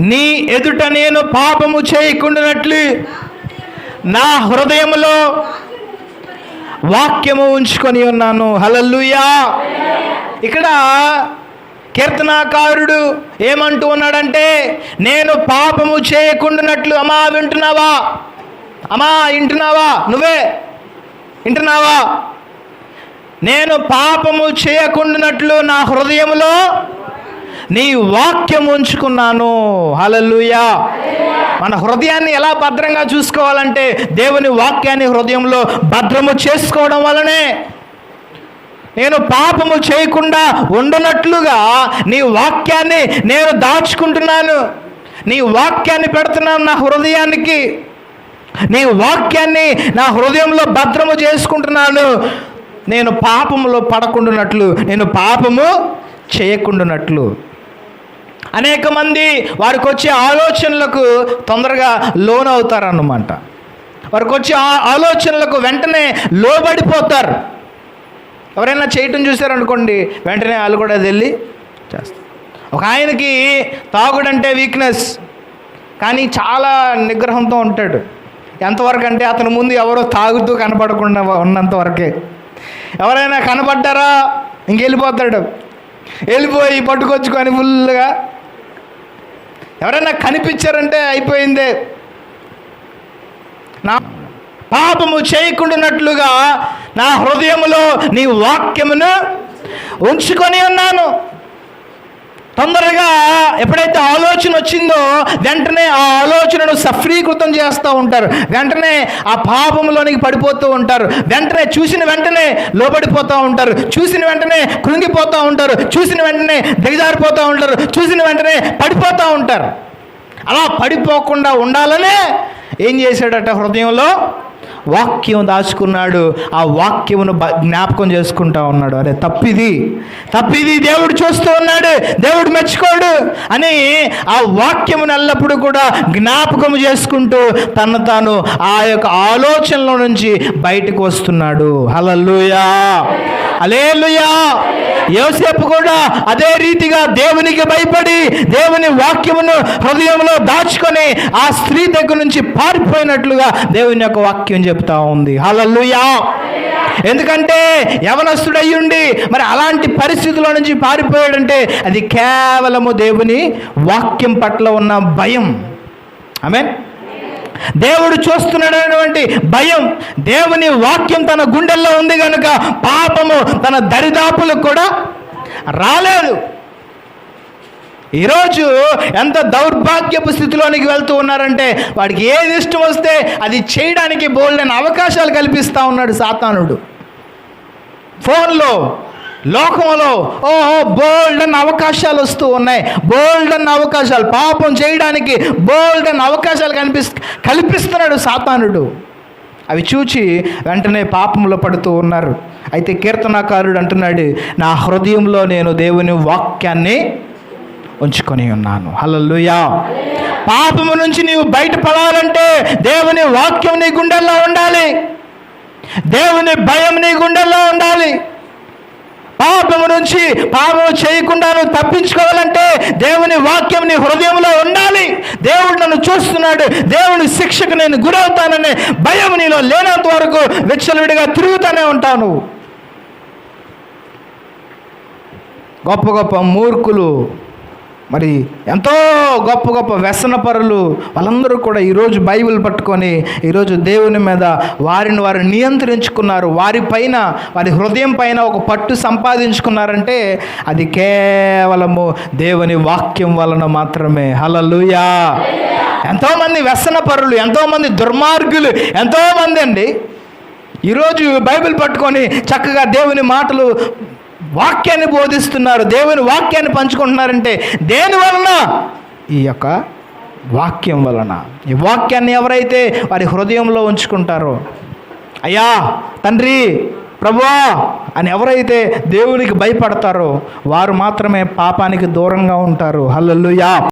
నీ ఎదుట నేను పాపము చేయకుండానట్లు నా హృదయములో వాక్యము ఉంచుకొని ఉన్నాను. హలల్లుయా. ఇక్కడ కీర్తనాకారుడు ఏమంటూ ఉన్నాడంటే నేను పాపము చేయకుండానట్లు అమ్మా వింటున్నావా? అమ్మా వింటున్నావా? నువ్వే వింటున్నావా? నేను పాపము చేయకుండానట్లు నా హృదయములో నీ వాక్యం ఉంచుకున్నాను. హలలుయా మన హృదయాన్ని ఎలా భద్రంగా చూసుకోవాలంటే దేవుని వాక్యాన్ని హృదయంలో భద్రము చేసుకోవడం వలనే. నేను పాపము చేయకుండా ఉండనట్లుగా నీ వాక్యాన్ని నేను దాచుకుంటున్నాను. నీ వాక్యాన్ని పెడుతున్నాను నా హృదయానికి. నీ వాక్యాన్ని నా హృదయంలో భద్రము చేసుకుంటున్నాను. నేను పాపములో పడకుండానట్లు నేను పాపము చేయకుండానట్లు. అనేక మంది వారికి వచ్చే ఆలోచనలకు తొందరగా లోన్ అవుతారన్నమాట వారికి వచ్చే ఆ- ఆలోచనలకు వెంటనే లోబడిపోతారు. ఎవరైనా చేయటం చూశారనుకోండి వెంటనే వాళ్ళు కూడా వెళ్ళి చేస్తారు. ఒక ఆయనకి తాగుడంటే వీక్నెస్ కానీ చాలా నిగ్రహంతో ఉంటాడు. ఎంతవరకు అంటే అతని ముందు ఎవరో తాగుతూ కనపడకుండా ఉన్నంత వరకే. ఎవరైనా కనపడ్డారా? ఇంకెళ్ళిపోతాడు వెళ్ళిపోయి పట్టుకొచ్చుకొని ఫుల్గా ఎవరైనా కనిపించారంటే అయిపోయిందే. నా పాపము చేయకుండానట్లుగా నా హృదయములో నీ వాక్యమును ఉంచుకొని ఉన్నాను. తొందరగా ఎప్పుడైతే ఆలోచన వచ్చిందో వెంటనే ఆ ఆలోచనను సఫలీకృతం చేస్తూ ఉంటారు. వెంటనే ఆ పాపంలోనికి పడిపోతూ ఉంటారు. వెంటనే చూసిన వెంటనే లోబడిపోతూ ఉంటారు. చూసిన వెంటనే కృంగిపోతూ ఉంటారు. చూసిన వెంటనే దిగజారిపోతూ ఉంటారు. చూసిన వెంటనే పడిపోతూ ఉంటారు. అలా పడిపోకుండా ఉండాలనే ఏం చేశాడట హృదయంలో? వాక్యం దాచుకున్నాడు ఆ వాక్యమును బ- జ్ఞాపకం చేసుకుంటా ఉన్నాడు. అరే తప్పిది. తప్పిది దేవుడు చూస్తూ ఉన్నాడు. దేవుడు మెచ్చుకోడు. అని ఆ వాక్యమును ఎల్లప్పుడూ కూడా జ్ఞాపకం చేసుకుంటూ తను తాను ఆ యొక్క ఆలోచనలో నుంచి బయటకు వస్తున్నాడు. హలల్లుయా. అలేలుయా. యోసేపు కూడా అదే రీతిగా దేవునికి భయపడి దేవుని వాక్యమును హృదయంలో దాచుకొని ఆ స్త్రీ దగ్గర నుంచి పారిపోయినట్లుగా దేవుని యొక్క వాక్యం చెప్తా ఉంది. హలల్లుయా. ఎందుకంటే యవనస్తుడయ్యుండి మరి అలాంటి పరిస్థితుల నుంచి పారిపోయాడంటే అది కేవలము దేవుని వాక్యం పట్ల ఉన్న భయం. ఆమె దేవుడు చూస్తున్నాడనేటువంటి భయం. దేవుని వాక్యం తన గుండెల్లో ఉంది కనుక పాపము తన దరిదాపులకు కూడా రాలేదు. ఈరోజు ఎంత దౌర్భాగ్యపు స్థితిలోనికి వెళ్తూ ఉన్నారంటే వాడికి ఏది ఇష్టం వస్తే అది చేయడానికి బోల్డైన అవకాశాలు కల్పిస్తూ ఉన్నాడు సాతానుడు. ఫోన్లో లోకంలో ఓహో బోల్డ్ అన్న అవకాశాలు వస్తూ ఉన్నాయి. బోల్డ్ అన్న అవకాశాలు. పాపం చేయడానికి బోల్డ్ అన్న అవకాశాలు కనిపిస్ కల్పిస్తున్నాడు సాతానుడు. అవి చూచి వెంటనే పాపంలో పడుతూ ఉన్నారు. అయితే కీర్తనాకారుడు అంటున్నాడు నా హృదయంలో నేను దేవుని వాక్యాన్ని ఉంచుకొని ఉన్నాను. హలల్లుయా. పాపము నుంచి నీవు బయటపడాలంటే దేవుని వాక్యం నీ గుండెల్లో ఉండాలి. దేవుని భయం నీ గుండెల్లో ఉండాలి. పాపము నుంచి పాపము చేయకుండా నువ్వు తప్పించుకోవాలంటే దేవుని వాక్యం నీ హృదయంలో ఉండాలి. దేవుడు నన్ను చూస్తున్నాడు. దేవుని శిక్షకు నేను గురవుతాననే భయం నీలో లేనంత వరకు విచ్చలవిడిగా తిరుగుతూనే ఉంటావు నువ్వు గొప్ప గొప్ప మూర్ఖులు మరి ఎంతో గొప్ప గొప్ప వ్యసనపరులు వాళ్ళందరూ కూడా ఈరోజు బైబిల్ పట్టుకొని ఈరోజు దేవుని మీద వారిని వారు నియంత్రించుకున్నారు. వారి పైన వారి హృదయం పైన ఒక పట్టు సంపాదించుకున్నారంటే అది కేవలము దేవుని వాక్యం వలన మాత్రమే. హలలుయా ఎంతోమంది వ్యసనపరులు ఎంతోమంది దుర్మార్గులు ఎంతోమంది అండి. ఈరోజు బైబిల్ పట్టుకొని చక్కగా దేవుని మాటలు వాక్యాన్ని బోధిస్తున్నారు దేవుని వాక్యాన్ని పంచుకుంటున్నారంటే దేని వలన? ఈ యొక్క వాక్యం వలన. ఈ వాక్యాన్ని ఎవరైతే వారి హృదయంలో ఉంచుకుంటారో అయ్యా తండ్రి ప్రభువా అని ఎవరైతే దేవునికి భయపడతారో వారు మాత్రమే పాపానికి దూరంగా ఉంటారు. హల్లెలూయా.